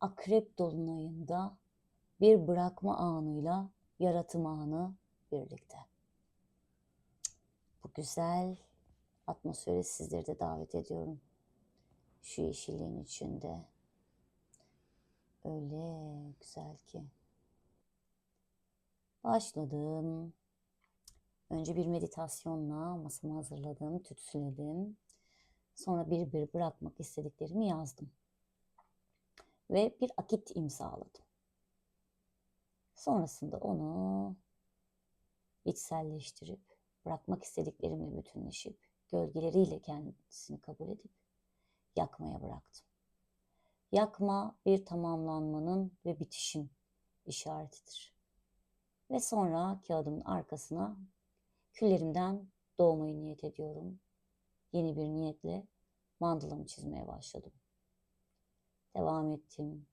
Akrep dolunayında bir bırakma anıyla yaratım anı birlikte. Bu güzel atmosferi sizleri de davet ediyorum. Şu yeşilliğin içinde. Öyle güzel ki. Başladım. Önce bir meditasyonla masamı hazırladım, tütsüledim. Sonra bir bir bırakmak istediklerimi yazdım. Ve bir akit imzaladım. Sonrasında onu içselleştirip, bırakmak istediklerimle bütünleşip, gölgeleriyle kendisini kabul edip yakmaya bıraktım. Yakma bir tamamlanmanın ve bitişin işaretidir. Ve sonra kağıdımın arkasına küllerimden doğmayı niyet ediyorum. Yeni bir niyetle mandalamı çizmeye başladım. Devam ettim.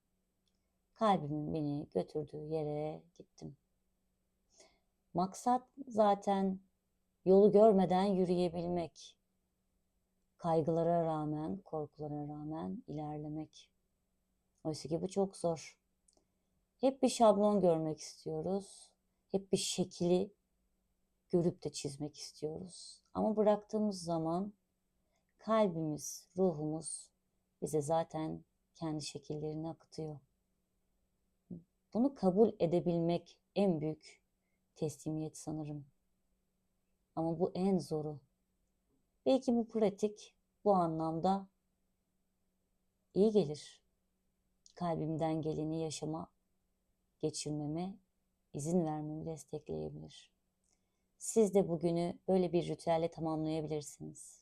Kalbimin beni götürdüğü yere gittim. Maksat zaten yolu görmeden yürüyebilmek. Kaygılara rağmen, korkulara rağmen ilerlemek. Oysa ki bu çok zor. Hep bir şablon görmek istiyoruz. Hep bir şekli görüp de çizmek istiyoruz. Ama bıraktığımız zaman kalbimiz, ruhumuz bize zaten kendi şekillerini akıtıyor. Bunu kabul edebilmek en büyük teslimiyet sanırım. Ama bu en zoru. Belki bu pratik bu anlamda iyi gelir. Kalbimden geleni yaşama, geçirmeme, izin vermemi destekleyebilir. Siz de bugünü böyle bir ritüelle tamamlayabilirsiniz.